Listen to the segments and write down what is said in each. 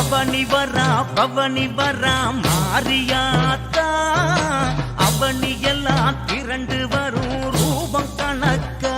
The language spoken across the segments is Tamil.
பவனி வரா பவனி வரா மாரியாத்தா அவனி எல்லாம் திரண்டு வரும் ரூபம் கணக்கா.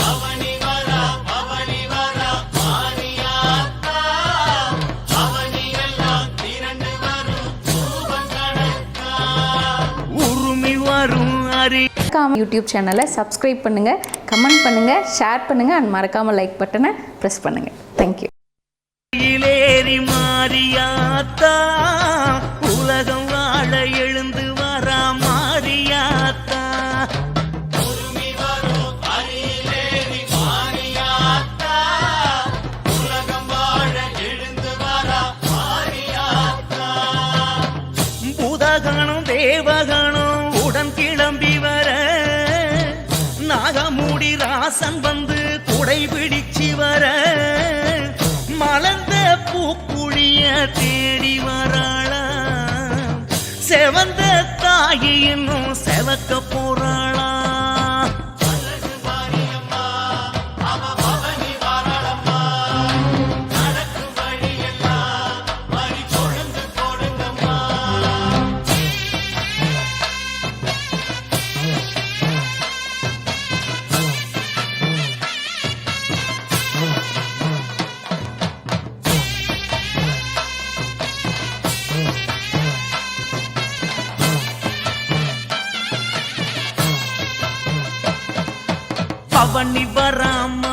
பவனி வரா பவனி வரா மாரியாத்தா அவனி எல்லாம் திரண்டு வரும் ரூபம் கணக்கா. யூடியூப் சேனலை சப்ஸ்கிரைப் பண்ணுங்கள் கமெண்ட் பண்ணுங்கள் ஷேர் பண்ணுங்கள் அண்ட் மறக்காமல் லைக் பட்டனை ப்ரெஸ் பண்ணுங்கள் தேங்க்யூ மாறி மாறியாத்தா உலகம் வாழ எழுந்து வரா மாறியாத்தா பூதகணம் தேவகணம் உடன் கிளம்பி வர. நாகமூடி ராசன் வந்த பூப்புழிய தேடி வராளா செவந்த தாயி இன்னும் செவக்க போறாள் பவனி வராம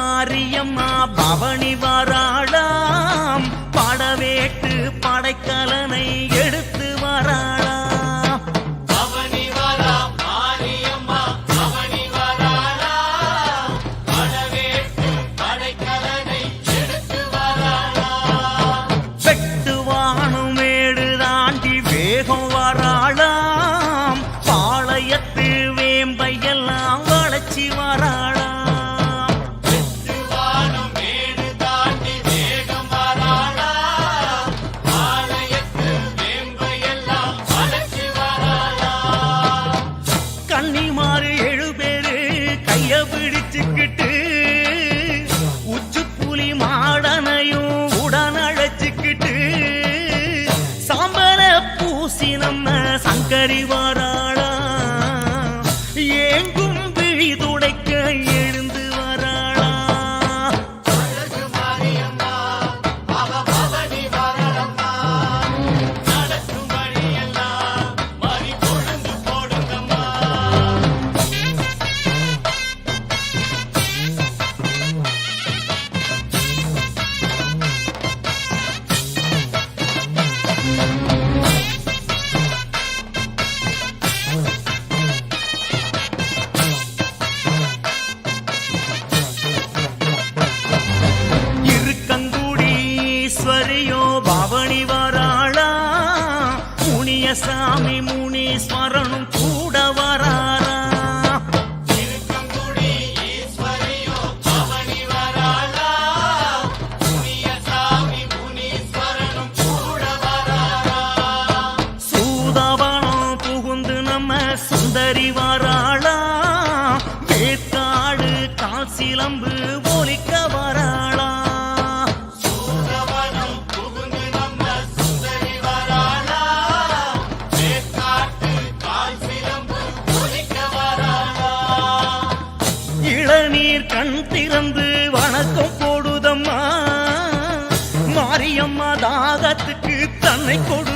காலத்துக்கு தன்னை கொடு.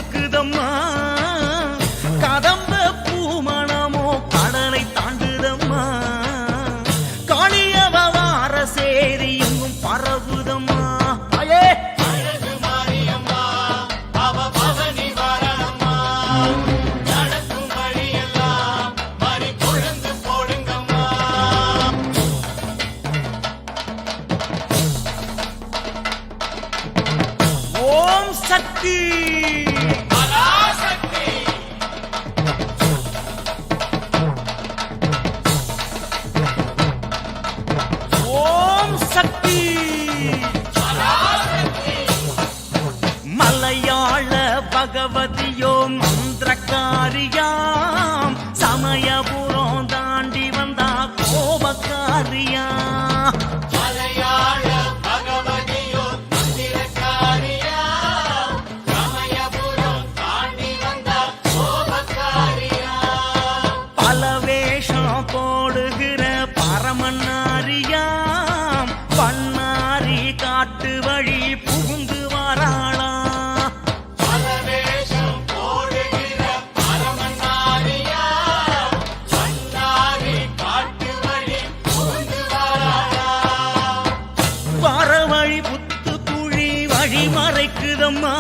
அம்மா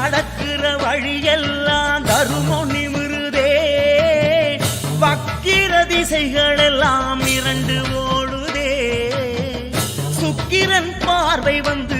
நடக்கிற வழியெல்லாம் தருமம் நிமிருதே வக்கிர திசைகளெல்லாம் இரண்டு ஓடுதே. சுக்கிரன் பார்வை வந்து